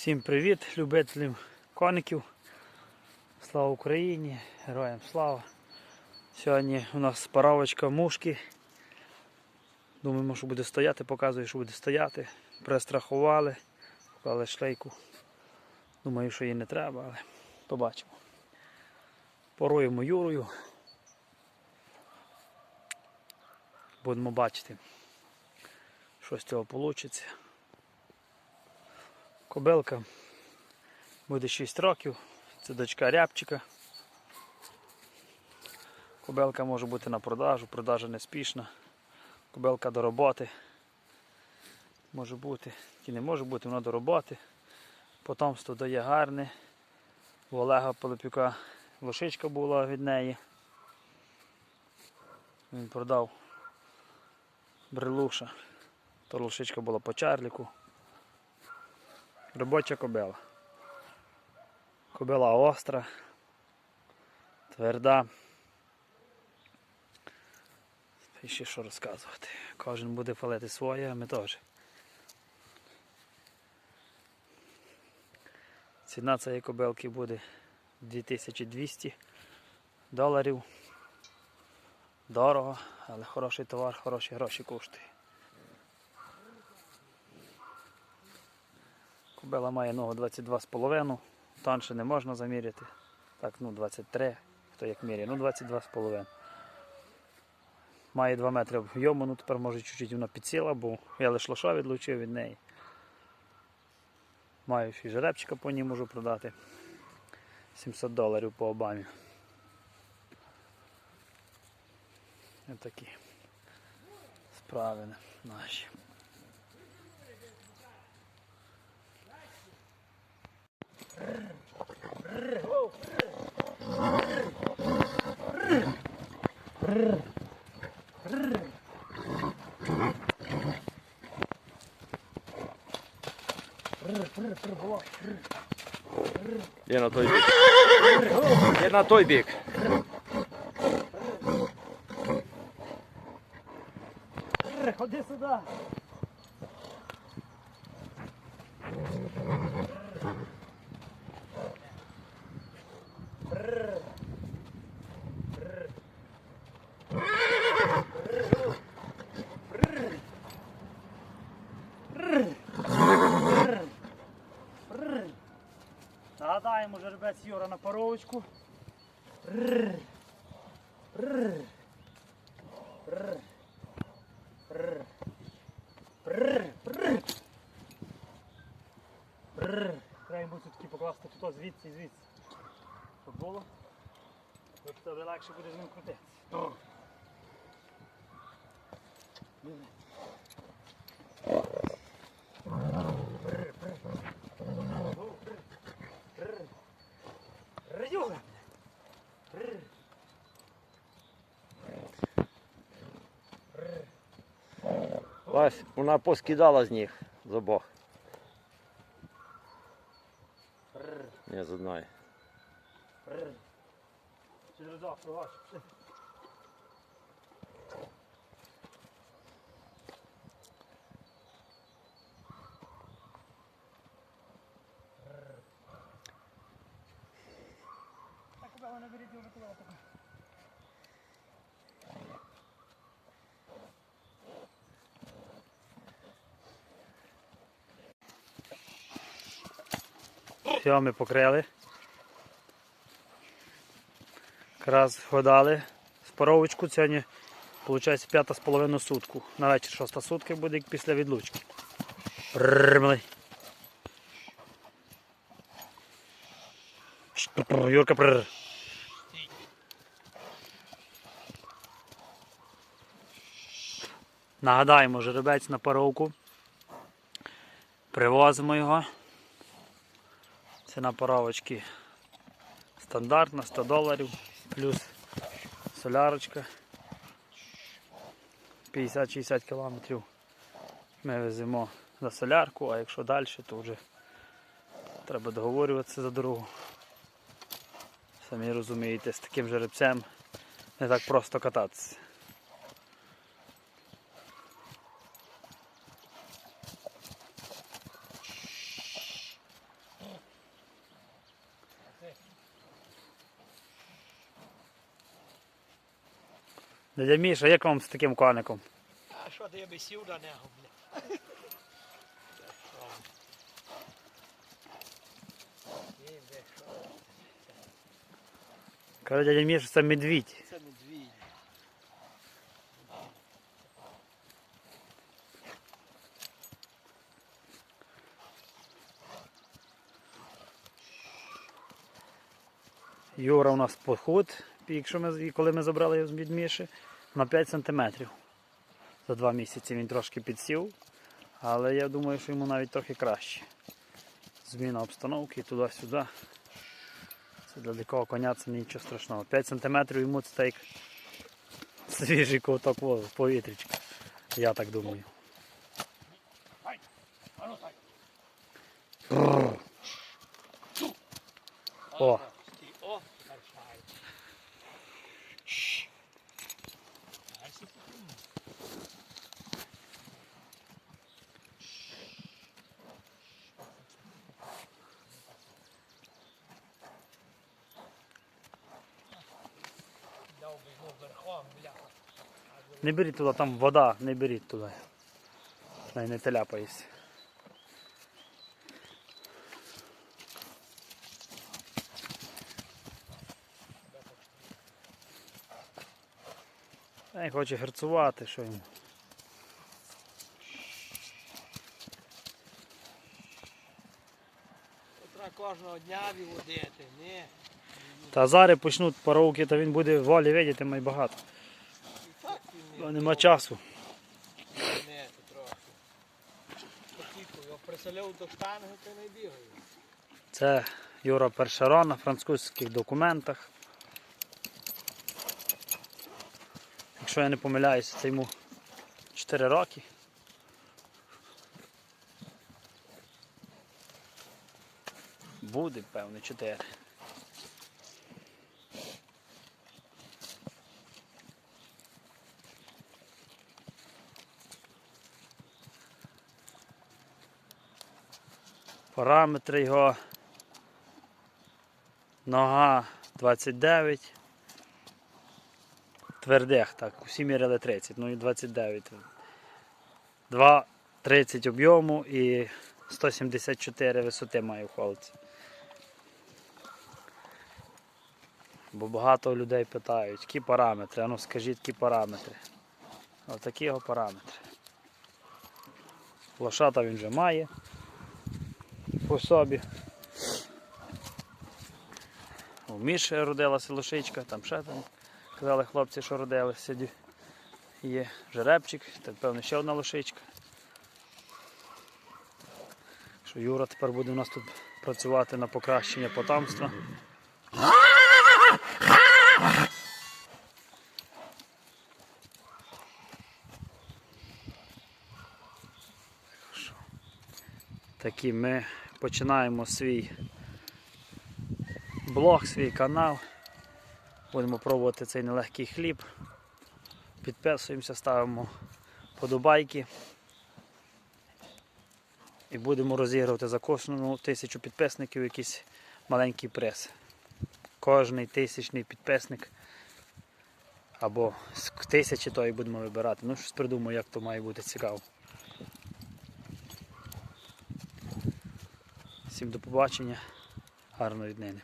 Всім привіт, любителям коників. Слава Україні, героям слава. Сьогодні у нас паровочка мушки. Думаємо, що буде стояти, показую, що буде стояти. Престрахували, поклали шлейку. Думаю, що їй не треба, але побачимо. Поруємо Юрою. Будемо бачити, що з цього вийде. Кобилка буде 6 років. Це дочка рябчика. Кобилка може бути на продажу, продажа не спішна. Кобилка до роботи. Може бути, і не може бути, вона до роботи. Потомство дає гарне. У Олега Полипюка лошичка була від неї. Він продав брелуша. То лошичка була по чарліку. Робоча кобила. Кобила остра, тверда. І ще що розказувати. Кожен буде палити своє, а ми теж. Ціна цієї кобилки буде 2200 доларів. Дорого, але хороший товар, хороші гроші коштує. Кобила має ногу 22,5, тонше не можна заміряти. Так, ну 23, хто як міряє, ну 22,5. Має 2 метри об'єму, ну тепер може чуть-чуть вона підсіла, бо я лише лоша відлучив від неї. Маю ще й жеребчика по ній можу продати. 700 доларів по обамі. Ось такі справи наші. Є на той бік. Є на той бік. Ходи сюди. Нагадаємо жеребець Юра на паровочку. Треба йому все-таки покласти тут звідси і звідси. Щоб було. Бо тобі легше буде з ним крутитися. Ось вона поскидала з них з обох. Не з одної. Так, куда вона берет його куда Все, ми покрили. Якраз годали споровочку. Сьогодні, виходить, п'ята з половиною сутку. На вечір шоста сутки буде після відлучки. Шпррр, Юрка, прррр. Нагадаємо, жеребець на паровку. Привозимо його. Ціна паровочки стандартна 100 доларів плюс солярочка 50-60 кілометрів ми веземо за солярку, а якщо далі, то вже треба договорюватися за дорогу. Самі розумієте, з таким жеребцем не так просто кататися. Дядя Міша, як вам з таким коником? А що ти би сів на нього, бля? Каже дядя Міша, це медвідь. Це медвідь. Юра у нас поход, якщо ми, і коли ми забрали його з Міші, на 5 см. За два місяці він трошки підсів, але я думаю, що йому навіть трохи краще. Зміна обстановки туди-сюди. Це для дикого коня це нічого страшного. 5 см йому це так свіжий ковток повітрячка. Я так думаю. О, першай. Ай, сі потім. Дав би йому верхом, бля. Не беріть туди, там вода, не беріть туди. Най не теляпаєсь. Не хоче герцувати, що йому. Треба кожного дня виводити, ні. Та зараз почнуть паровки, то він буде волі видіти май багато. Не Нема часу. Не, трохи. Потіку, його приселив до штанги, то не бігає. Це Юра Першерон на французьких документах. Якщо я не помиляюся, це йому 4 роки. Буде, певне, 4. Параметри його нога 29. Твердих, так, усі міряли 30, ну і 29. 2,30 об'єму і 174 висоти має в холці. Бо багато людей питають, які параметри, а ну скажіть, які параметри. Ось такі його параметри. Лошата він вже має по собі. У Міші родилася лошичка, там ще там казали хлопці, що родилися. Є жеребчик, так певно ще одна лошичка. Що Юра тепер буде у нас тут працювати на покращення потомства. Такі ми починаємо свій блог, свій канал. Будемо пробувати цей нелегкий хліб. Підписуємося, ставимо подобайки. І будемо розігрувати за кожну тисячу підписників якийсь маленький приз. Кожний тисячний підписник або з тисячі то і будемо вибирати. Ну, щось придумаю, як то має бути цікаво. Всім до побачення, гарної днини.